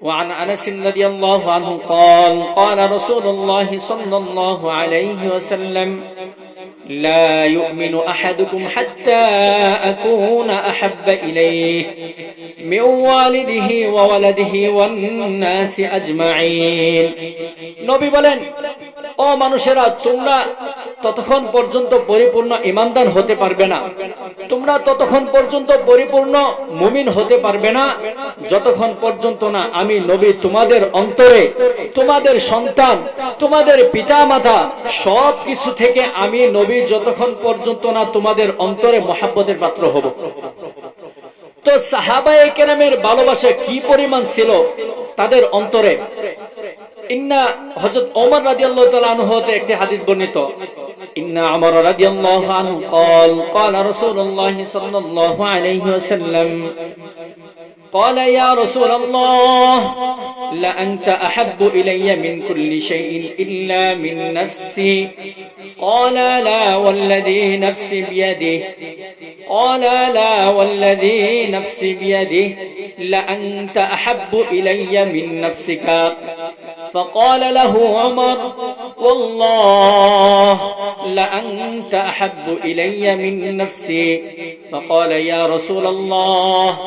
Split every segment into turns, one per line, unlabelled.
وعن انس رضي الله عنه قال قال رسول الله صلى الله عليه وسلم لا يؤمن احدكم حتى اكون احب اليه من والده وولده والناس اجمعين নবী বলেন ও মানুষেরা তোমরা ততক্ষণ পর্যন্ত পরিপূর্ণ ইমানদার হতে পারবে না। তোমরা ততক্ষণ পর্যন্ত পরিপূর্ণ মুমিন হতে পারবে না। যতক্ষণ পর্যন্ত না আমি নবী তোমাদের অন্তরে, তোমাদের সন্তান, তোমাদের পিতা মাতা সব কিছু থেকে আমি নবী যতক্ষণ পর্যন্ত না তোমাদের অন্তরে মহাব্বতের পাত্র হব। তো সাহাবায়ে কেরামের ভালোবাসা কি পরিমাণ ছিল তাদের অন্তরে? ইন্না হযরত ওমর রাদিয়াল্লাহু তাআলা আনহু হতে একটি হাদিস বর্ণিত ইন্না ওমর রাদিয়াল্লাহু আনহু قال قال رسول الله صلى الله عليه وسلم قال يا رسول الله لأنت أحب إلي من كل شيء إلا من نفسي قال لا والذي نفسي بيده قال لا والذي نفسي بيده لأنت أحب إلي من نفسك فقال له عمر والله لأنت أحب إلي من نفسي فقال يا رسول الله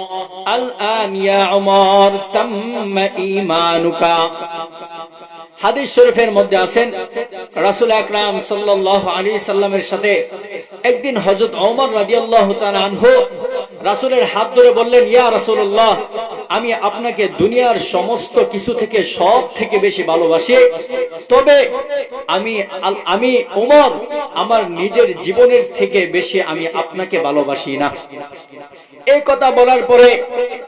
الآن يا عمر تم إيمانك হাদিস শরীফের মধ্যে আছেন রাসুল আকরাম সাল্লাহ আলী সাল্লামের সাথে একদিন হজরত ওমর রাদিয়াল্লাহু তাআলা আনহু রাসুলের হাত ধরে বললেন ইয়া রাসূলুল্লাহ আমি আপনাকে দুনিয়ার সমস্ত কিছু থেকে সব থেকে বেশি ভালোবাসি তবে আমি আল- আমি ওমর আমার নিজের জীবনের থেকে বেশি আমি আপনাকে ভালোবাসি না এই কথা বলার পরে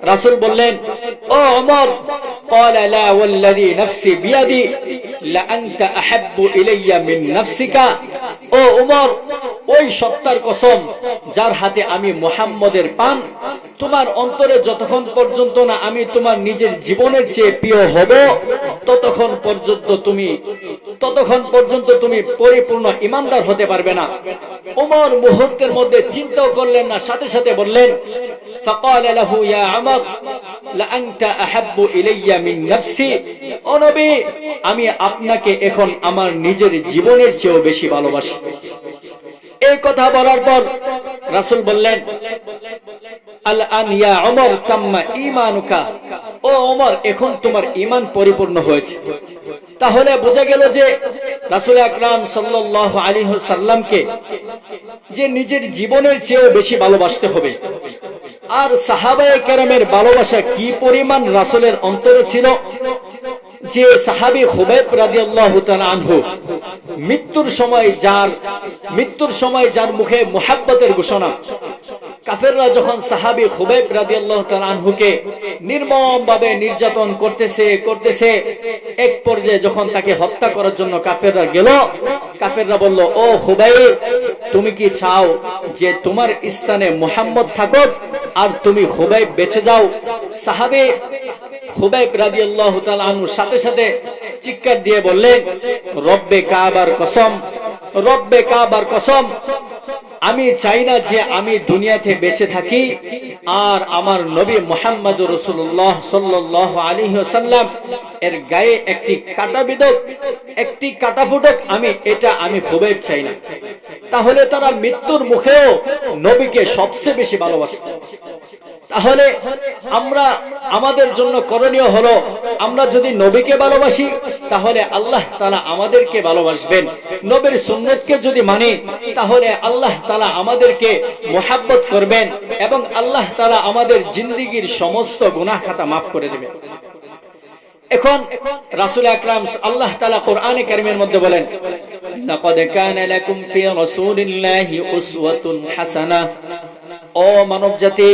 রাসূল বললেন ও ওমর قال لا والذي نفسي بيدي لأنت أحب إلي من نفسك ও উমর ওই সত্তার কসম যার হাতে আমি মোহাম্মদের পান তোমার অন্তরে যতক্ষণ পর্যন্ত না আমি তোমার নিজের জীবনের চেয়ে প্রিয় হব ততক্ষণ পর্যন্ত তুমি ততক্ষণ পর্যন্ত তুমি পরিপূর্ণ ইমানদার হতে পারবে না উমর মুহূর্তের মধ্যে চিন্তাও করলেন না সাথে সাথে বললেন فقال له يا عمر لأنت أحب إلي من نفسي ও নবী আমি আপনাকে এখন আমার নিজের জীবনের চেয়েও বেশি ভালোবাসি এই কথা বলার পর রাসূল বললেন ও এখন তোমার ইমান পরিপূর্ণ হয়েছে। তাহলে বোঝা গেল যে রাসুল আকরাম সাল্লাল্লাহু আলী সাল্লামকে যে নিজের জীবনের চেয়েও বেশি ভালোবাসতে হবে। আর সাহাবায়ে কেরামের ভালোবাসা কি পরিমাণ রাসূলের অন্তরে ছিল? যে সাহাবি খুবাইব রাদিয়াল্লাহু তাআলা আনহু, মৃত্যুর সময় যার, মৃত্যুর সময় যার মুখে মুহাব্বতের ঘোষণা, কাফেররা যখন সাহাবি খুবাইব রাদিয়াল্লাহু তাআলা আনহুকে নির্মমভাবে নির্যাতন করতেছে করতেছে, এক পর্যায়ে যখন তাকে হত্যা করার জন্য কাফেররা গেল, কাফেররা বলল, ও খুবাইব তুমি কি চাও যে তোমার স্থানে মুহাম্মদ থাকুক? আর তুমি হোবাইব বেঁচে যাও। সাহাবে হুবাইব রাজি আল্লাহ আনহুর সাথে সাথে চিৎকার দিয়ে বললেন, রব্বে কাবার কসম, রব্বে কাবার কসম আমি চাই না যে আমি দুনিয়াতে বেঁচে থাকি আর আমার নবী মোহাম্মদ রসুল্লাহ সাল্লাহ আলী সাল্লাম এর গায়ে একটি কাটা বিদক, একটি কাটা ফুটক, আমি এটা আমি খুবই চাই না। তাহলে তারা মৃত্যুর মুখেও নবীকে সবচেয়ে বেশি ভালোবাসে তাহলে আমরা আমাদের জন্য করণীয় হলো, আমরা যদি নবীকে ভালোবাসি, তাহলে আল্লাহ তালা আমাদেরকে ভালোবাসবেন। নবীর সুন্নতকে যদি মানি, তাহলে আল্লাহ তালা আমাদেরকে মোহাব্বত করবেন এবং আল্লাহ তালা আমাদের জিন্দিগির সমস্ত গুনাহ খাতা মাফ করে দেবেন। এখন রাসুল আকরাম আল্লাহ তাআলা কোরআনে কারীমের মধ্যে বলেন লাকাদ কানা লাকুম ফি রাসূলিল্লাহি উসওয়াতুন হাসানাহ ও মানব জাতি,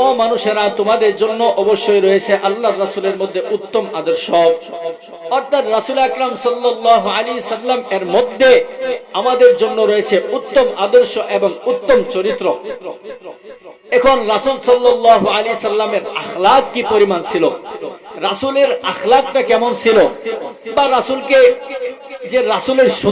ও মানুষেরা, তোমাদের জন্য অবশ্যই রয়েছে আল্লাহর রাসূলের মধ্যে উত্তম আদর্শ। অর্থাৎ রাসূল আকরাম সাল্লাল্লাহু আলাইহি সাল্লাম এর মধ্যে আমাদের জন্য রয়েছে উত্তম আদর্শ এবং উত্তম চরিত্র। এখন রাসূল সাল্লাল্লাহু আলাইহি সাল্লামের আখলাক কি পরিমাণ ছিল? রাসূলের আখলাকটা কেমন ছিল? বা রাসূলকে যে রাসূলের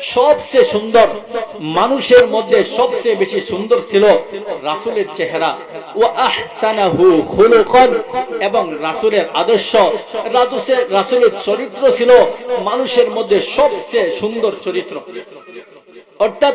সবচেয়ে সুন্দর মানুষের মধ্যে সবচেয়ে বেশি সুন্দর ছিল রাসুলের চেহারা। ও এবং রাসুলের আদর্শ। রাজুসের রাসুলের চরিত্র ছিল মানুষের মধ্যে সবচেয়ে সুন্দর চরিত্র। অর্থাৎ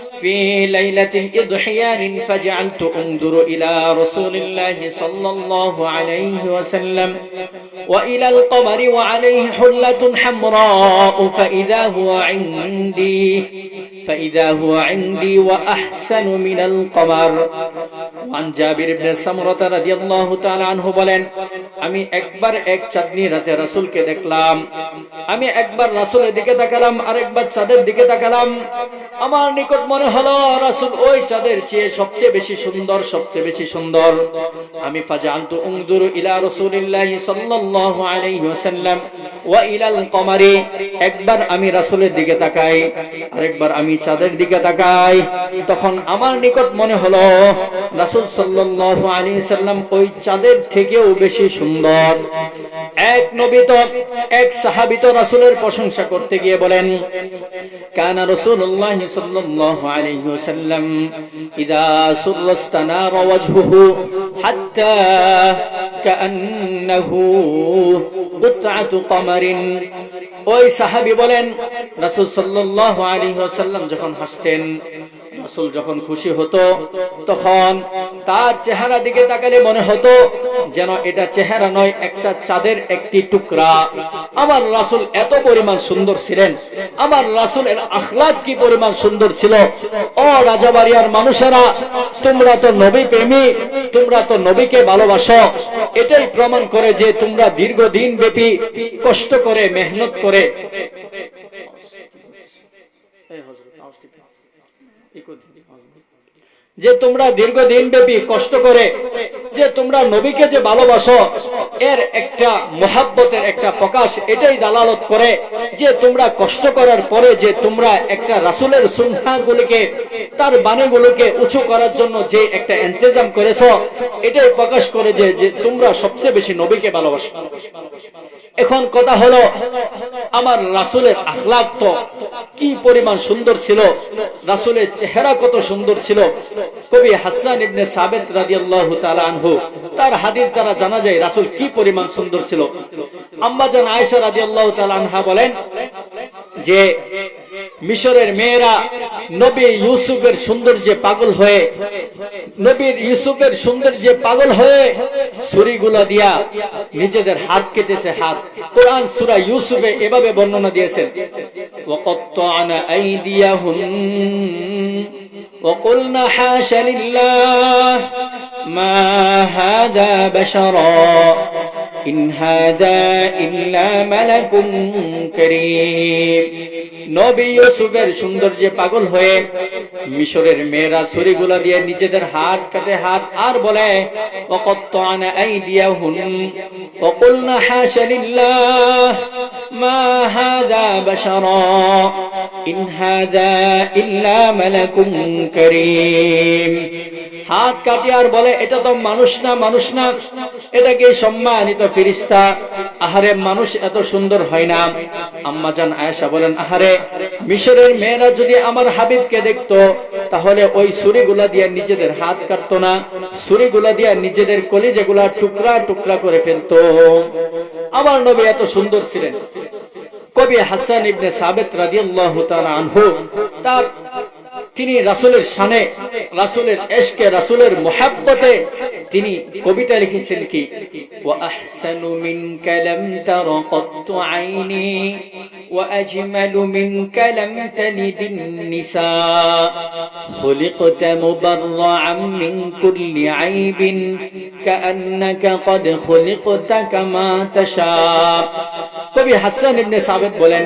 في ليلة إضحيار فجعلت أنظر إلى رسول الله صلى الله عليه وسلم وإلى القمر وعليه حلة حمراء فإذا هو عندي فإذا هو عندي وأحسن من القمر وعن جابر بن سمرة رضي الله تعالى عنه بلن আমি একবার এক চাঁদনি রাতে রাসূলকে দেখলাম। আমি একবার রাসূলের দিকে তাকালাম, আরেকবার চাঁদের দিকে তাকালাম। আমার নিকট মনে হলো, রাসূল ওই চাঁদের চেয়ে সবচেয়ে বেশি সুন্দর, সবচেয়ে বেশি সুন্দর। আমি ফাজালতু উনদুরু ইলা রাসূলিল্লাহি সাল্লাল্লাহু আলাইহি ওয়াসাল্লাম ওয়া ইলাল কমারি। একবার আমি রাসুলের দিকে তাকাই, আরেকবার আমি চাঁদের দিকে তাকাই। তখন আমার নিকট মনে হলো, রাসূল সাল্লাল্লাহু আলাইহি সাল্লাম ওই চাঁদের থেকেও বেশি সুন্দর। এক নবী তো এক সাহাবী তো রাসূলের প্রশংসা করতে গিয়ে বলেন, কানা রাসূলুল্লাহ সাল্লাল্লাহু আলাইহি ওয়াসাল্লাম ইদা সুরস্তানার ওয়াজহুহু হাত্তা কান্নাহু বুতআতু কমারিন। ওই সাহাবী বলেন, রাসূল সাল্লাল্লাহু আলাইহি ওয়াসাল্লাম যখন হাসতেন রাসূল যখন খুশি হতো, তখন তার চেহারা দিকে তাকালে মনে হতো যেন এটা চেহারা নয়, একটা চাঁদের একটি টুকরা। আমার রাসূল এত পরিমাণ সুন্দর ছিলেন। আমার রাসূলের আখলাক কি পরিমাণ সুন্দর ছিল। ও রাজাবাড়িয়ার মানুষেরা, তোমরা তো নবী প্রেমী, তোমরা তো নবীকে ভালোবাসো। এটাই প্রমাণ করে যে তোমরা দীর্ঘদিন ব্যাপী কষ্ট করে, মেহনত করে যে তোমরা দীর্ঘদিন ব্যাপী কষ্ট করে, যে তোমরা নবীকে যে ভালোবাসো, এর একটা মোহাব্বতের একটা প্রকাশ এটাই দালালত করে যে তোমরা কষ্ট করার পরে যে তোমরা একটা রাসুলের সুন্নাগুলিকে তার বাণীগুলোকে উঁচু করার জন্য যে একটা ইন্তজাম করেছ, এটাই প্রকাশ করে যে যে তোমরা সবচেয়ে বেশি নবীকে ভালোবাসো। এখন কথা হলো, আমার রাসুলের আখলাক তো কি পরিমাণ সুন্দর ছিল, রাসুলের চেহারা কত সুন্দর ছিল কবি হাসান ইবনে সাবেত রাদিয়াল্লাহু তাআলা আনহু তার হাদিস দ্বারা জানা যায় রাসুল কি পরিমাণ সুন্দর ছিল আম্মাজান আয়েশা রাদিয়াল্লাহু তাআলা আনহা বলেন যে মিশরের মেয়েরা নবী ইউসুফের সৌন্দর্যে পাগল হয়ে নবীর ইউসুফের সৌন্দর্যে পাগল হয়ে ছুরিগুলো দিয়া নিজেদের হাত কেটেছে হাত কোরআন সূরা ইউসুফে এভাবে বর্ণনা দিয়েছেন وقطعن أيديهم وقلنا حاش لله ما هذا بشرا؟ ইন হাজা ইল্লা মালাকুন কারীম। নবী ইউসুফের সৌন্দর্যে পাগল হয়ে মিশরের মেয়েরা ছুরিগুলো দিয়ে নিজেদের হাত কাটে হাত আর বলে ওয়াকাত্তানা আইদিয়াহুন ওয়াকুলনা হাশা লিল্লাহ, মা হাযা বাশারা, ইন হাযা ইল্লা মালাকুন কারীম। হাত কাটে আর বলে, এটা তো মানুষ না মানুষ না, এটাকে সম্মানিত ফিরিস্তা আহারে, মানুষ এত সুন্দর হয় না। আম্মাজান আয়েশা বলেন, আহারে, মিশরের মেয়েরা যদি আমার হাবিবকে দেখতো, তাহলে ওই ছুরিগুলা দিয়ে নিজেদের হাত কাটতো না। ছুরিগুলা দিয়ে নিজেদের কলিজেগুলা টুকরা টুকরা করে ফেলতো। আমার নবী এত সুন্দর ছিলেন। কবি হাসান ইবনে সাবেত রাদিয়াল্লাহু তাআলা আনহু তার তিনি রাসূলের শানে রাসূলের এশকে রাসূলের মোহাব্বতে তিনি কবিতা লিখেছেন কি ওয়া আহসানু মিনকা লাম তারা কত্তু আইনি ওয়া আজমালু মিনকা লাম তালিদিন নিসা خلقت مبرعا من كل عيب كأنك قد خلقت كما تشاء কবি হাসান ইবনে সাবেত বলেন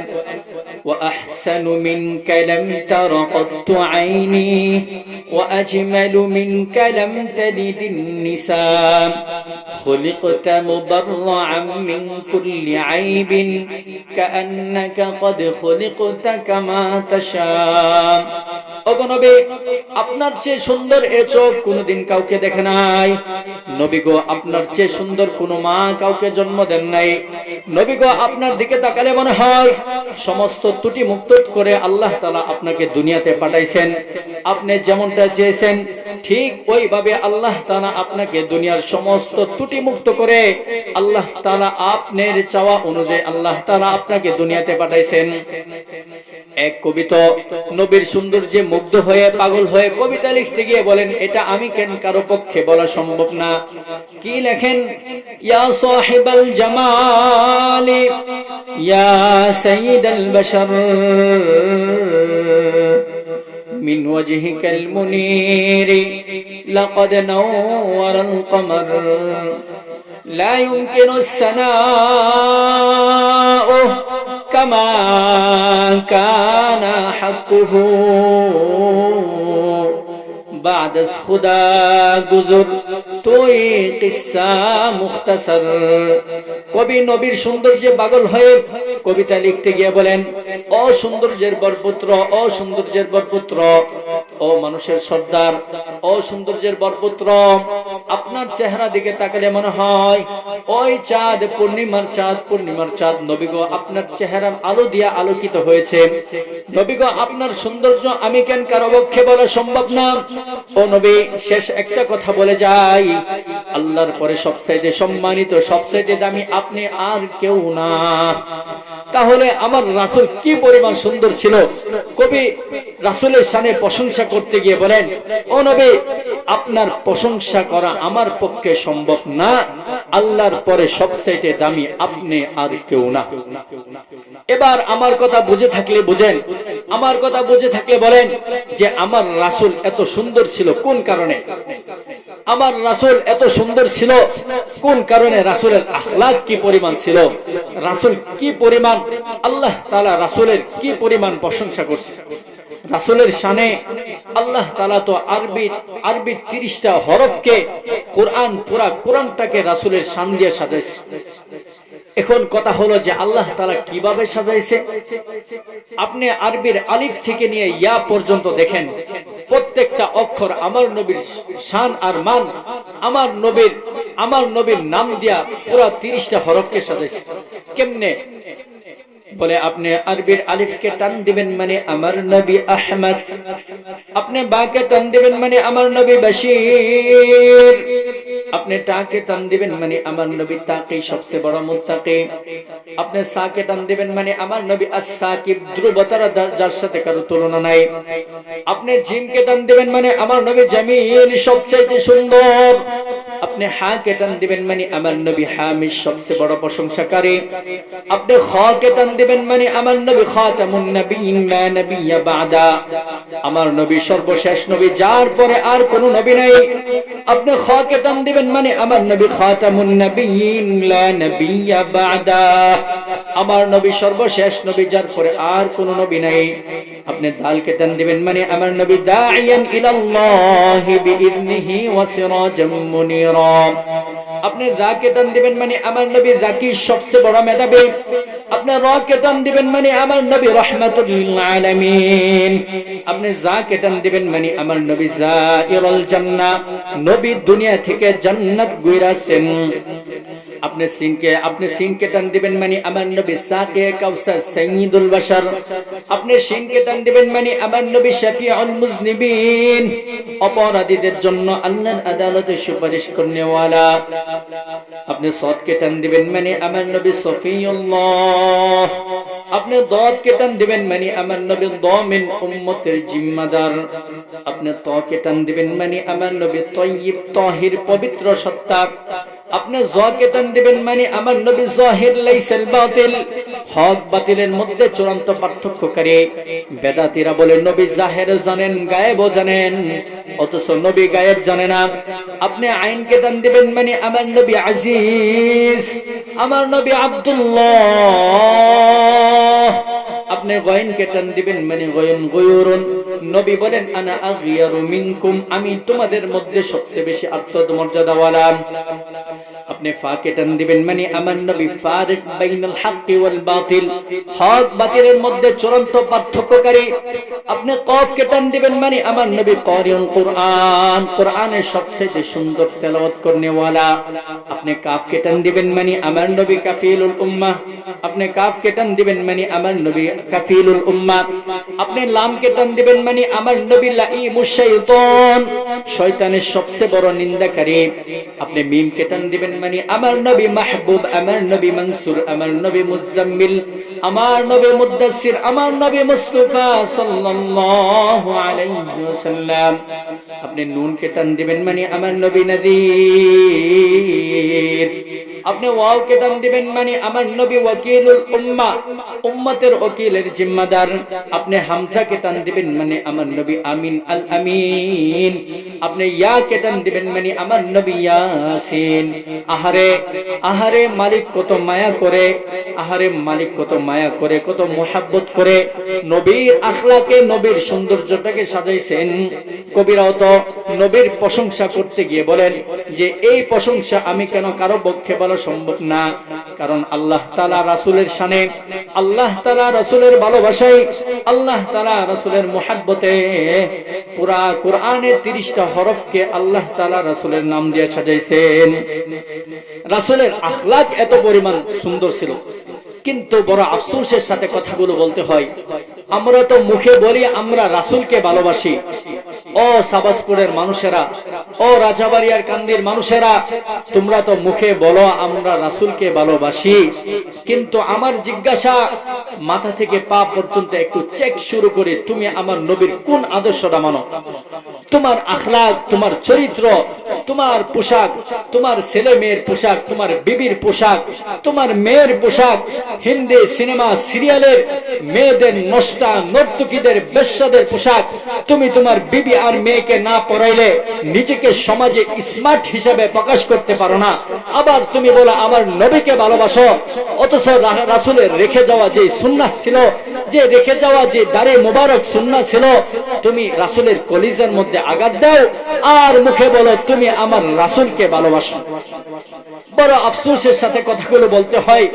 وأحسن منك لم تر قط عيني وأجمل منك لم تلد النساء خلقت مبرعا من كل عيب كأنك قد خلقت كما تشاء অগনবে আপনার চেয়ে সুন্দর এ চোখ কোনোদিন কাউকে দেখে নাই নবী গো আপনার চেয়ে সুন্দর কোনো মা কাউকে জন্ম দেন নাই নবী গো আপনার দিকে তাকালে মনে হয় সমস্ত ত্রুটি মুক্ত করে আল্লাহ তালা আপনাকে দুনিয়াতে পাঠাইছেন। আপনি যেমনটা চেয়েছেন, ঠিক ওইভাবে আল্লাহ তালা আপনাকে দুনিয়ার সমস্ত ত্রুটি মুক্ত করে আল্লাহ তালা আপনার চাওয়া অনুযায়ী আল্লাহ তালা আপনাকে দুনিয়াতে পাঠাইছেন। এক কবিতা, নবীর সৌন্দর্যে মুগ্ধ হয়ে পাগল হয়ে কবিতা লিখতে গিয়ে বলেন, এটা আমি কেন কারও পক্ষে বলা সম্ভব না? কি লেখেন? ইয়া সাহিবাল জামালি, ইয়া সাইয়্যিদাল বাশার। من وجهك المنير لقد نور القمر. لا يمكن السناء كما كان حقه. بعد خدا جزر তুই কিসা মুখতাসার। কবি নবীর সৌন্দর্যে পাগল হয়ে কবিতা লিখতে গিয়ে বলেন ও সৌন্দর্যের বরপুত্র ও সৌন্দর্যের বরপুত্র, ও মানুষের সর্দার ও সৌন্দর্যের বরপুত্র, আপনার চেহারা দিকে তাকালে মনে হয়, ওই চাঁদ পূর্ণিমার চাঁদ পূর্ণিমার চাঁদ নবীগো আপনার চেহারার আলো দিয়া আলোকিত হয়েছে। নবীগো আপনার সৌন্দর্য আমি কেন কারও পক্ষে বলা সম্ভব না? ও নবী, শেষ একটা কথা বলে যাই। আল্লাহর পরে সবচাইতে সম্মানিত, সবচাইতে দামি আপনি আর কেউ না। তাহলে আমার রাসুল কি পরিমাণ সুন্দর ছিল? কবি রাসুলের প্রশংসা করতে গিয়ে বলেন, ও নবী, আপনার প্রশংসা করা আমার পক্ষে সম্ভব না। আল্লাহর পরে সবচাইতে দামি আপনি আর কেউ না। এবার আমার কথা বুঝে থাকলে বুঝেন। আমার কথা বুঝে থাকলে বলেন যে আমার রাসুল এত সুন্দর ছিল কোন কারণে? আমার রাসুল এত সুন্দর ছিল কোন কারণে রাসুলের আহ্লাদ কি পরিমাণ ছিল? রাসুল কি পরিমাণ? আল্লাহ তালা রাসুলের কি পরিমাণ প্রশংসা করছে? রাসুলের শানে আল্লাহ তালা তো আরবি আরবি তিরিশটা হরফকে কোরআন, পুরা কোরআনটাকে রাসুলের শান দিয়ে সাজাইছে। এখন কথা হলো যে আল্লাহ তারা কীভাবে সাজাইছে? আপনি আরবির আলিফ থেকে নিয়ে ইয়া পর্যন্ত দেখেন, প্রত্যেকটা অক্ষর আমার নবীর শান আর মান, আমার নবীর আমার নবীর নাম দিয়া পুরা তিরিশটা হরফকে সাজাইছে। কেমনে? বলে আপনি আরবির আলিফকে টান দিবেন মানে আমার নবী আহমদ। আপনি বাকে টান দিবেন মানে আমার নবী বাশির। আপনি টাকে টান দিবেন মানে আমার নবী তাকে সবচেয়ে বড় মুত্তাকি। আপনি সাকে টান দিবেন মানে আমার নবী আস-সাকিব, ধ্রুবতারা যার সাথে কারও তুলনা নাই। আপনি জিমকে টান দিবেন মানে আমার নবী জামিল সবচেয়ে সুন্দর। আপনি হা কে টান দিবেন মানে আমার নবী হামিদ সবচেয়ে বড় প্রশংসাকারী। আপনি খ কে টান দিবেন মানে আমার নবী খাতামুন নবিয়্যিন লা নবিয়্যা বাদা। আমার নবী সর্বশেষ নবী, যার পরে আর কোন নবী নাই। আপনি খ কে দিবেন মানে আমার নবী খাতামুন নবিয়্যিন লা নবিয়্যা বাদা। আমার নবী সর্বশেষ নবী, যার পরে আর কোন নবী নাই। আপনি দাল কে টান দিবেন মানে আমার নবী দাইয়ান ইলাল্লাহি বিইذনিহি ওয়া সিরাজাম মুনিরা। আপনি যা কে টান দিবেন মানে আমার নবী জাকি সবচেয়ে বড় মেধাবী। আপনি র কে টান দিবেন মানে আমার নবী রহমাতুল আলামিন। আপনি যা কে টান দিবেন মানে আমার নবী জাইরুল জান্নাহ। নবী দুনিয়া থেকে জান্নাত গইরাছেন আপনি সিনকে আপনি সিনকে টান দিবেন মানে আমার নবী সাকে কাউসার সাইয়্যিদুল বাশার। আপনি সিনকে টান দিবেন মানে আমার নবী শাফিউল মুজনিবিন। অপরাধীদের জন্য আল্লাহর আদালতে সুপারিশ করনেওয়ালা। আপনি সদকে টান দিবেন মানে আমার নবী সফিউল্লাহ। আপনি দদকে টান দিবেন মানে আমার নবী দমিন উম্মতের জিম্মাদার। আপনি তকে টান দিবেন মানে আমার নবী তয়্যিব তাহির, পবিত্র সত্তা আপনি জকে টান দিবেন মানে আমার নবী জাহির লাইসাল বাতিল। হক বাতিলের মধ্যে চূড়ান্ত পার্থক্যকারী বেদাতীরা বলে, নবী জাহের জানেন গায়েব জানেন, অথচ নবী গায়েব জানে না। আপনি আইনকে টান দিবেন মানে আমার নবী আজিজ, আমার নবী আব্দুল্লাহ। আপনি গয়নকে টান দিবেন মানে গয়ন গয়ুরুন। নবী বলেন, আনা আগিয়ারু মিনকুম, আমি তোমাদের মধ্যে সবচেয়ে বেশি আত্মমর্যাদাওয়ালা আপনি ফাকে টান দিবেন। মানে আমার নবী ফারিক বাইনাল হাক্কি ওয়াল বাতিল। হক বাতিলের মধ্যে চূড়ান্ত পার্থক্যকারী। আপনি কফকে টান দিবেন মানে আমার নবী কারিউল কুরআন। কোরআনের সবচেয়ে সুন্দর তেলাওয়াত করনেওয়ালা। আপনি কাফকে টান দিবেন মানে আমার নবী কাফিলুল উম্মাহ আপনি কাফকে টান দিবেন মানে আমার নবী কাফিলুল উম্মাহ আপনি লামকে টান দিবেন মানে আমার নবী লাইমুশ শাইতান। শয়তানের সবচেয়ে বড় নিন্দাকারী। আপনি মিমকে টান দিবেন মানে আমার নবী মাহবুব, আমার নবী মনসুর, আমার নবী মুজাম্মিল, আমার নবী মুদাসির আমার নবী মুস্তাফা সাল্লাল্লাহু আলাইহি ওয়াসাল্লাম। আপনি নুনকে টান দিবেন মানে আমার নবী নদীর। আপনি ওয়াও কে দিবেন মানে আমার নবী ওয়াকিলুল উম্মাহ উম্মতের ওকিলের জিম্মাদার। আপনি হামজা কে টান দিবেন মানে আমার নবী আমিন আল আমিন। আপনি ইয়া কে টান দিবেন মানে আমার নবী ইয়াসিন। আহারে আহারে মালিক কত মায়া করে, আহারে মালিক কত মায়া করে, কত মোহাব্বত করে নবীর আখলাকে, নবীর সৌন্দর্যটাকে সাজাইছেন। কবিরাও তো নবীর প্রশংসা করতে গিয়ে বলেন যে, এই প্রশংসা আমি কেন কারও পক্ষে বলা সম্ভব না। কারণ আল্লাহ তালা রাসুলের সানে আল্লাহ তালা রাসুলের ভালোবাসায়, আল্লাহ তালা রাসুলের মোহাব্বতে পুরা কোরআনে তিরিশটা হরফকে আল্লাহ তালা রাসুলের নাম দিয়ে সাজাইছেন। রাসুলের আখলাক এত পরিমাণ সুন্দর ছিল। কিন্তু বড় আফসোসের সাথে কথাগুলো বলতে হয়। আমরা তো মুখে বলি, আমরা রাসুলকে ভালোবাসি। ও সাবাসপুরের মানুষেরা, ও রাজাবাড়িয়ার কান্দির মানুষেরা, তোমরা তো মুখে বলো, আমরা রাসুলকে ভালোবাসি। কিন্তু আমার জিজ্ঞাসা মাথা থেকে পা পর্যন্ত একটু চেক শুরু করে, তুমি আমার নবীর কোন আদর্শটা মানো? তোমার আখলাক তোমার চরিত্র তোমার পোশাক, তোমার ছেলে মেয়ের পোশাক, তোমার বিবির পোশাক, তোমার মেয়ের পোশাক, হিন্দি সিনেমা সিরিয়ালের মেয়েদের নষ্টা, নর্তকীদের বেশ্যাদের পোশাক, তুমি তোমার বিবি আর মেয়েকে না পড়াইলে নিজেকে সমাজে স্মার্ট হিসাবে প্রকাশ করতে পারো না। আবার তুমি বলো, আমার নবীকে ভালোবাসো। অথচ রাসূলের রেখে যাওয়া যে সুন্নাহ ছিল যে রেখে যাওয়া যে দারে মোবারক সুন্নাহ ছিল, তুমি রাসূলের কলিজার মধ্যে আঘাত দাও আর মুখে বলো, তুমি আমার রাসূলকে ভালোবাসো। বড় আফসোসের সাথে কথাগুলো বলতে হয়,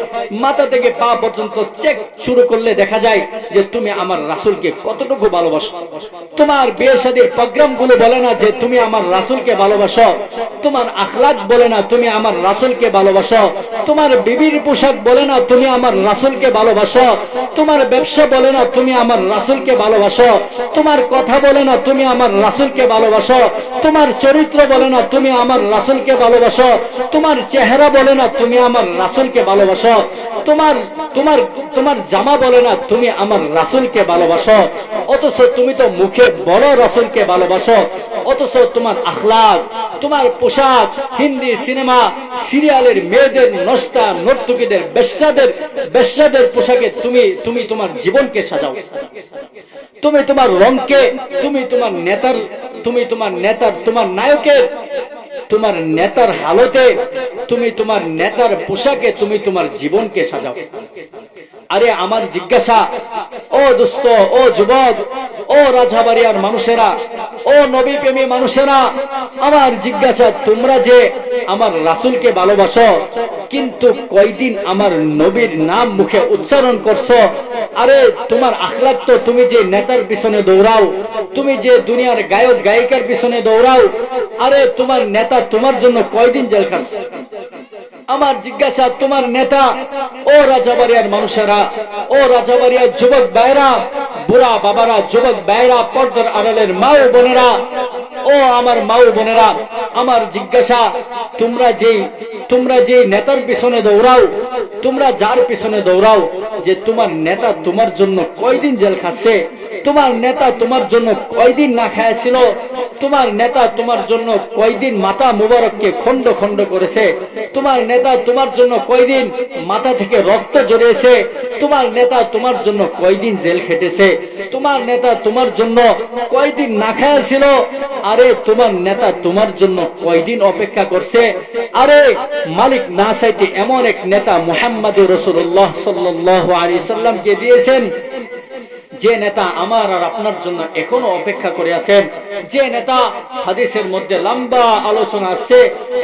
মাথা থেকে পা পর্যন্ত চেক শুরু করলে দেখা যায় যে তুমি আমার রাসূলকে কতটুকু ভালোবাসো। তোমার বিয়ে শাদীর প্রোগ্রামগুলো বলে না যে তুমি আমার রাসূলকে ভালোবাসো। তোমার আখলাক বলে না তুমি আমার রাসূলকে ভালোবাসো। তোমার বিবির পোশাক বলে না তুমি আমার রাসূলকে ভালোবাসো। তোমার ব্যবসা বলে না, তুমি আমার রাসূলকে ভালোবাসো। তোমার কথা বলে না, তুমি আমার রাসূলকে ভালোবাসো। তোমার চরিত্র বলে না, তুমি আমার রাসূলকে ভালোবাসো। তোমার চেহারা বলে না, তুমি আমার রাসূলকে ভালোবাসো। তোমার তোমার তোমার জামা বলে না, তুমি আমার রাসূলকে ভালোবাসো। অথচ তুমি তো মুখে বড় রাসূলকে ভালোবাসো। অথচ তোমার আখলাক, তোমার পোশাক, হিন্দি সিনেমা, সিরিয়ালের মেয়েদের নষ্টা, নর্তকীদের বেশ্যাদের বেশ্যাদের পোশাকে তুমি তুমি তোমার জীবনকে সাজাও। তুমি তোমার রংকে, তুমি তোমার নেতার, তুমি তোমার নেতার, তোমার নায়কের তোমার নেতার হালতে, তুমি তোমার নেতার পোশাকে, তুমি তোমার জীবনকে সাজাও। আরে আমার জিজ্ঞাসা, ও দোস্ত, ও যুবক, ও রাজাবাড়িয়ার মানুষেরা ও নবী প্রেমী মানুষেরা, আমার জিজ্ঞাসা, তোমরা যে আমার রাসূলকে ভালোবাসো, কিন্তু কয়দিন আমার নবীর নাম মুখে উচ্চারণ করছ? আরে, তোমার আখলাক তো তুমি যে নেতার পিছনে দৌড়াও, তুমি যে দুনিয়ার গায়ক, গায়িকার পিছনে দৌড়াও, আরে, তোমার নেতা তোমার জন্য কয়দিন জেল খাটছে? আমার জিজ্ঞাসা তোমার নেতা, ও রাজাবাড়িয়ার মানুষেরা, ও রাজাবাড়িয়ার যুবক ভাইরা, বুড়া বাবারা, যুবক ভাইরা, পর্দার আড়ালের মা ও বোনেরা ও আমার মা ও বোনেরা, আমার জিজ্ঞাসা, তোমরা যেই, তোমরা যে নেতার পিছনে দৌড়াও, তোমরা যার পিছনে দৌড়াও, যে তোমার নেতা তোমার জন্য কয়দিন জেল খাচ্ছে, তোমার নেতা তোমার জন্য কয়দিন না খাইছিল তোমার নেতা তোমার জন্য কয়দিন মাথা মুবারককে খন্ড খন্ড করেছে, তোমার নেতা তোমার জন্য কয়দিন মাথা থেকে রক্ত জড়িয়েছে তোমার নেতা তোমার জন্য কয়দিন জেল খেটেছে, তোমার নেতা তোমার জন্য কয়দিন না খাইছিল আরে, তোমার নেতা তোমার জন্য কয়দিন অপেক্ষা করছে? আরে, মালিক না চাইতে এমন এক নেতা মোহাম্মদ রসুল্লাহ সাল্লাহ আলী সাল্লামকে দিয়েছেন যে নেতা আমার আর আপনার জন্য এখনও অপেক্ষা করে আছেন, যে নেতা হাদিসের মধ্যে লম্বা আলোচনা আছে,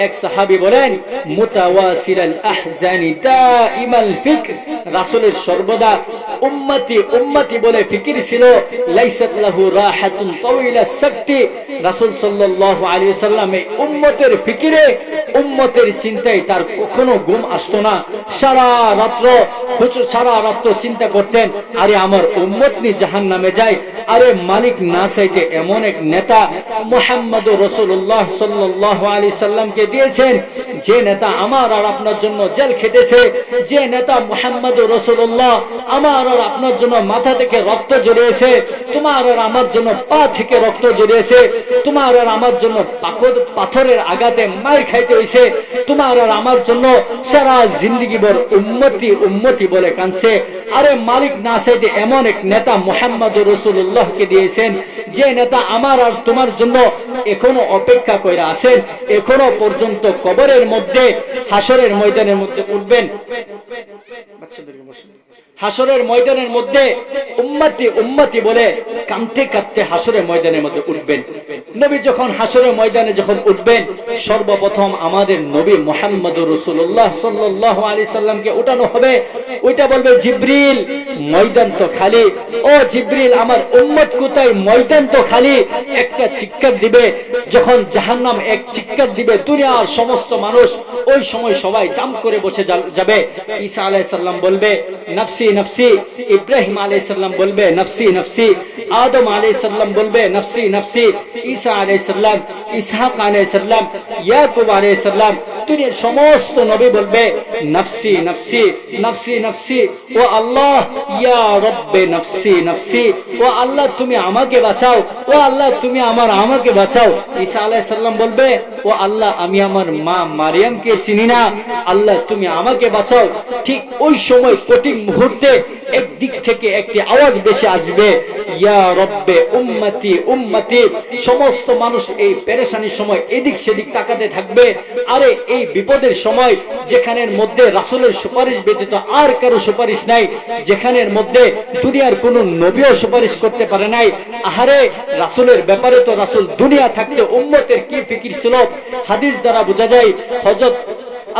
এক সাহাবী বলেন সর্বদা উম্মতি উম্মতি বলে ফিকির ছিল সাকতি। রাসূল সাল্লাল্লাহু আলাইহি ওয়াসাল্লাম এই উম্মতের ফিকিরে, উম্মতের চিন্তায় তার কখনো ঘুম আসতো না। সারা রাত্র সারা রাত্র চিন্তা করতেন, আরে আমার উম্মত নি জাহান্নামে যায়। আরে মালিক না চাইতে এমন এক নেতা মুহাম্মদ রাসূলুল্লাহ সাল্লাল্লাহু আলাইহি সাল্লামকে দিয়েছেন, যে নেতা আমার আর আপনার জন্য জেল খেটেছে, যে নেতা মুহাম্মদ রাসূলুল্লাহ আমার আর আপনার জন্য মাথা থেকে রক্ত জড়িয়েছে, তোমার আর আমার জন্য পা থেকে রক্ত জড়িয়েছে, তোমার আর আমার জন্য পাকর- পাথরের আঘাতে মার খাইতে হইছে, তোমার আর আমার জন্য সারা জিন্দগি ভর উম্মতি উম্মতি বলে কানছে আরে মালিক না চাইতে এমন এক নেতা মোহাম্মদ রসুল্লাহকে দিয়েছেন। যে নেতা আমার আর তোমার জন্য এখনও অপেক্ষা করে আছেন, এখনও পর্যন্ত কবরের মধ্যে হাসরের ময়দানের মধ্যে উঠবেন। হাসরের ময়দানের মধ্যে উম্মতি উম্মতি বলে কাঁদতে কাঁদতে হাসরের ময়দানের মধ্যে উঠবেন। নবী যখন হাসরের ময়দানে যখন উঠবেন সর্বপ্রথম আমাদের নবী মোহাম্মদ রসুল্লাহ সাল্লাহ আলী সাল্লামকে উঠানো হবে। ওইটা বলবে, জিব্রিল, ময়দান তো খালি। ও জিব্রিল, আমার উম্মত কোথায়? ময়দান তো খালি। একটা চিৎকার দিবে, যখন জাহান্নাম এক চিৎকার দিবে, দুনিয়ার সমস্ত মানুষ ওই সময় সবাই দাম করে বসে যাবে। ঈসা আলাইসাল্লাম বলবে, নফসি নফসি। ইব্রাহিম আলাইসাল্লাম বলবে, নফসি নফসি। আদম আলাইসাল্লাম বলবে, নফসি নফসি। ঈসা আলাইসাল্লাম ইসহাক আলাইসাল্লাম ইয়াকুব আলাইসাল্লাম দুনিয়ার সমস্ত নবী বলবে, নফসি নফসি নফসি নফসি, ও আল্লাহ, ইয়া রব্বে নফসি নফসি, ও আল্লাহ, তুমি আমাকে বাঁচাও, ও আল্লাহ, তুমি আমার আমাকে বাঁচাও। ঈসা আলাইহিস সালাম বলবে, ও আল্লাহ, আমি আমার মা মারিয়ামকে চিনি না, আল্লাহ, তুমি আমাকে বাঁচাও। ঠিক ওই সময় কঠিন মুহূর্তে একদিক থেকে একটি আওয়াজ বেশি আসবে, ইয়া রব্বে উম্মতি উম্মতি। সমস্ত মানুষ এই পেরেশানির সময় এদিক সেদিক তাকাতে থাকবে। আরে এই বিপদের সময় যেখানের মধ্যে রাসূলের সুপারিশ ব্যতীত আর কারও সুপারিশ নাই, যেখানের মধ্যে দুনিয়ার কোনো নবীও সুপারিশ করতে পারে নাই। আহারে, রাসুলের ব্যাপারে তো রাসুল দুনিয়া থাকতে উম্মতের কি ফিকির ছিল? হাদিস দ্বারা বোঝা যায়, হযরত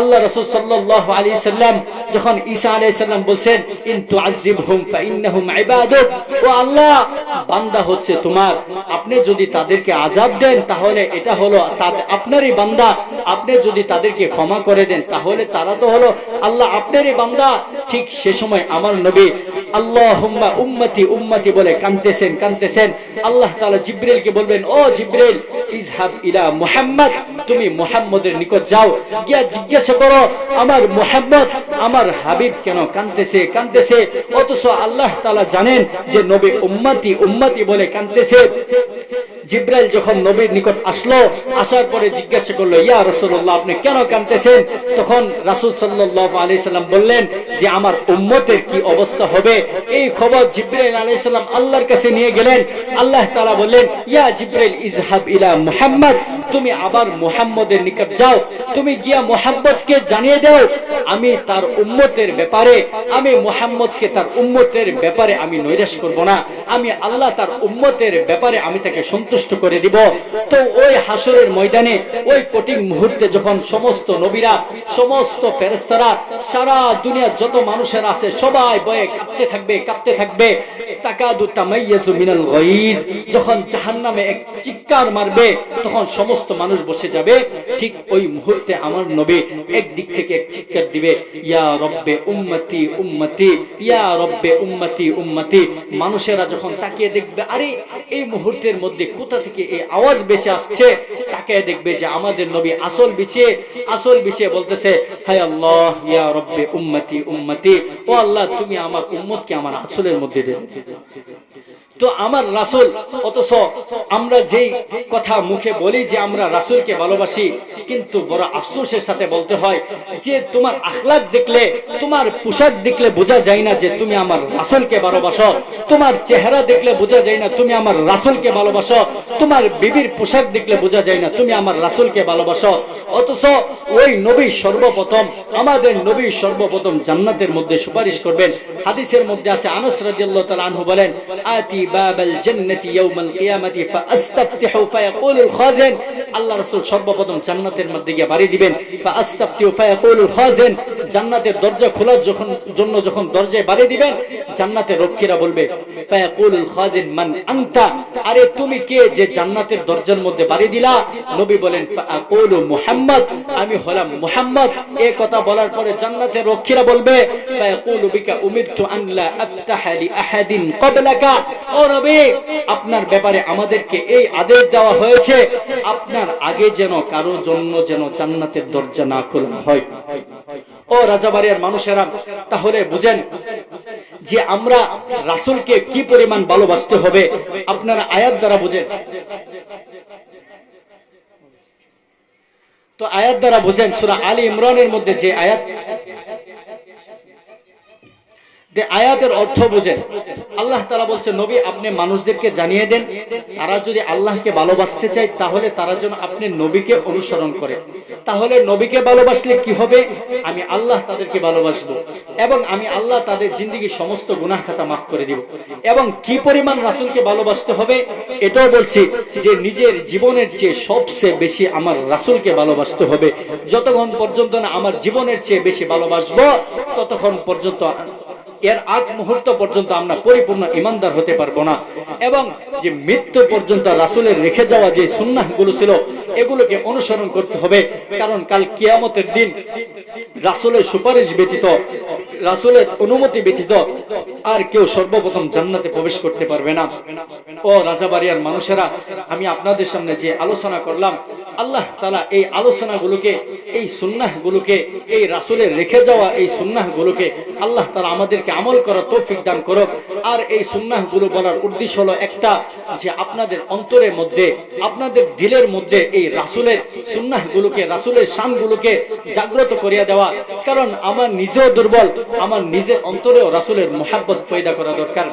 আল্লাহ রাসূল সাল্লাল্লাহু আলাইহি সাল্লাম যখন ঈসা আলাইহিস সালাম বলছেন, ইন তুআযিবহুম ফাইন্নাহুম ইবাদুক ও আল্লাহ, বান্দা হচ্ছে তোমার। আপনি যদি তাদেরকে আযাব দেন, তাহলে এটা হলো আপনারই বান্দা। আপনি যদি তাদেরকে ক্ষমা করে দেন, তাহলে তারা তো হলো আল্লাহ আপনারই বান্দা। ঠিক সে সময় আমার নবী আল্লাহুম্মা উম্মতি উম্মতি বলে কানতেছেন কানতেছেন আল্লাহ তাআলা জিব্রাইলকে বলবেন, ও জিব্রাইল ইজহাব ইলা মুহাম্মদ। তুমি মোহাম্মদের নিকট যাও, গিয়া জিজ্ঞাসা করো, আমার মোহাম্মদ, আমার হাবিব কেন কানতেছে কানতেছে অথচ আল্লাহ তালা জানেন যে নবী উম্মাতি উম্মাতি বলে কানতেছে জিব্রাইল যখন নবীর নিকট আসলো, আসার পরে জিজ্ঞাসা করল, ইয়া রাসূলুল্লাহ, আপনি কেন কাঁদতেছেন? তখন রাসূল সাল্লাল্লাহু আলাইহি সাল্লাম বললেন যে, আমার উম্মতের কি অবস্থা হবে? এই খবর জিব্রাইল আলাইহিস সালাম আল্লাহর কাছে নিয়ে গেলেন। আল্লাহ তাআলা বললেন, ইয়া জিব্রাইল ইজহাব ইলা মুহাম্মদ, তুমি আবার মুহাম্মদের নিকট যাও। তুমি গিয়া মুহাম্মদকে জানিয়ে দাও। আমি তার উম্মতের ব্যাপারে, আমি মুহাম্মদকে তার উম্মতের ব্যাপারে আমি নৈরাশ করব না। আমি আল্লাহ তার উম্মতের ব্যাপারে আমি তাকে সন্তুষ্ট করে দিব। তো ওই হাসরের ময়দানে, ওই কঠিন মুহূর্তে যখন সমস্ত নবীরা, সমস্ত ফেরেস্তারা সারা দুনিয়ার যত মানুষের আছে, সবাই বয়ে কাঁপতে থাকবে কাঁপতে থাকবে। এক চিৎকার মারবে, তখন সমস্ত মানুষ বসে যাবে। ঠিক ওই মুহূর্তে আমার নবী একদিক থেকে এক চিৎকার দিবে, ইয়া রব্বে উম্মতি উম্মতি, ইয়া রব্বে উম্মতি উম্মতি। মানুষেরা যখন তাকিয়ে দেখবে, আরে, এই মুহূর্তের মধ্যে কোথা থেকে এই আওয়াজ বেশি আসছে তাকে দেখবে যে আমাদের নবী আসল বিছিয়ে আসল বিছিয়ে বলতেছে, হায় আল্লাহ, ইয়া রব্বে উম্মতি উম্মতি, ও আল্লাহ, তুমি আমার উম্মতকে আমার আসলের মধ্যে দে তো আমার রাসুল, অথচ আমরা যেই কথা মুখে বলি যে আমরা রাসুলকে ভালোবাসি, কিন্তু বড় আফসোসের সাথে বলতে হয় যে তোমার আখলাক দেখলে, তোমার পোশাক দেখলে বোঝা যায় না যে তুমি আমার রাসুলকে ভালোবাসো। তোমার চেহারা দেখলে বোঝা যায় না তুমি আমার রাসুলকে ভালোবাসো। তোমার বিবির পোশাক দেখলে বোঝা যায় না তুমি আমার রাসুলকে ভালোবাসো। অথচ ওই নবী সর্বপ্রথম, আমাদের নবী সর্বপ্রথম জান্নাতের মধ্যে সুপারিশ করবেন। হাদিসের মধ্যে আছে, আনাস রাদিয়াল্লাহু তাআলা আনহু বলেন, আতি বাবাল জান্নাতি ইয়াউমাল কিয়ামাতি ফাআস্তাফতিহু ফায়াকুলুল খাজিন আল্লাহ রাসূল সর্বপ্রথম জান্নাতের মধ্যে গিয়ে বাড়ি দিবেন। فأستفتح فيقول খাজিন জান্নাতের দরজা খোলার যখন, জন্য যখন দরজায় বাড়ি দিবেন জান্নাতের রক্ষীরা বলবে ফায়াকুলুল খাজিন মান আনতা? আরে তুমি কে যে জান্নাতের দরজার মধ্যে বাড়ি দিলা? নবী বলেন মুহাম্মদ। আমি হলাম মুহাম্মদ। এই কথা বলার পরে জান্নাতের রক্ষীরা বলবে, ফায়াকুলু বিকা উমিরতু আন লা আফতাহা লি আহাদিন ক্বাবলাকা? ও নবী, আপনার ব্যাপারে আমাদেরকে এই আদেশ দেওয়া হয়েছে, আপনার আগে যেন কারও জন্য যেন জান্নাতের দরজা না খোলা হয়। ও রাজাবাড়িয়ার মানুষেরা, তাহলে বুঝেন যে আমরা রাসুলকে কি পরিমাণ ভালোবাসতে হবে? আপনারা আয়াত দ্বারা বুঝেন। তো আয়াত দ্বারা বুঝেন, সুরা আলী ইমরানের মধ্যে যে আয়াত যে আয়াতের অর্থ বুঝেন। আল্লাহ তালা বলছে, নবী, আপনি মানুষদেরকে জানিয়ে দেন, তারা যদি আল্লাহকে ভালোবাসতে চায়, তাহলে তারা যেন আপনি নবীকে অনুসরণ করে। তাহলে নবীকে ভালোবাসলে কি হবে? আমি আল্লাহ তাদেরকে ভালোবাসবো এবং আমি আল্লাহ তাদের জিন্দিগির সমস্ত গুনাহ খাতা মাফ করে দিব। এবং কি পরিমাণ রাসুলকে ভালোবাসতে হবে, এটাও বলছি যে নিজের জীবনের চেয়ে সবচেয়ে বেশি আমার রাসুলকে ভালোবাসতে হবে। যতক্ষণ পর্যন্ত না আমার জীবনের চেয়ে বেশি ভালোবাসবো, ততক্ষণ পর্যন্ত এর আগ মুহূর্ত পর্যন্ত আমরা পরিপূর্ণ ইমানদার হতে পারব না। এবং যে মৃত্যু পর্যন্ত রাসুলের রেখে যাওয়া যে সুন্নাহগুলো ছিল, এগুলোকে অনুসরণ করতে হবে। কারণ কাল কিয়ামতের দিন রাসুলের সুপারিশ ব্যতীত, রাসুলের অনুমতি ব্যতীত আর কেউ সর্বপ্রথম জান্নাতে প্রবেশ করতে পারবে না। ও রাজাবাড়িয়ার মানুষেরা, আমি আপনাদের সামনে যে আলোচনা করলাম, আল্লাহ তালা এই আলোচনাগুলোকে, এই সুন্নাহগুলোকে, এই রাসুলের রেখে যাওয়া এই সুন্নাহগুলোকে আল্লাহ তালা আমাদেরকে আমল করার তৌফিক দান করুক। আর এই সুন্নাহগুলো বলার উদ্দেশ্য হলো একটা, যে আপনাদের অন্তরের মধ্যে, আপনাদের দিলের মধ্যে এই রাসুলের সুন্নাহগুলোকে, রাসুলের শানগুলোকে জাগ্রত করিয়া দেওয়া। কারণ আমার নিজেও দুর্বল, আমার নিজের অন্তরেও রাসুলের মোহাব্বত পয়দা করা দরকার।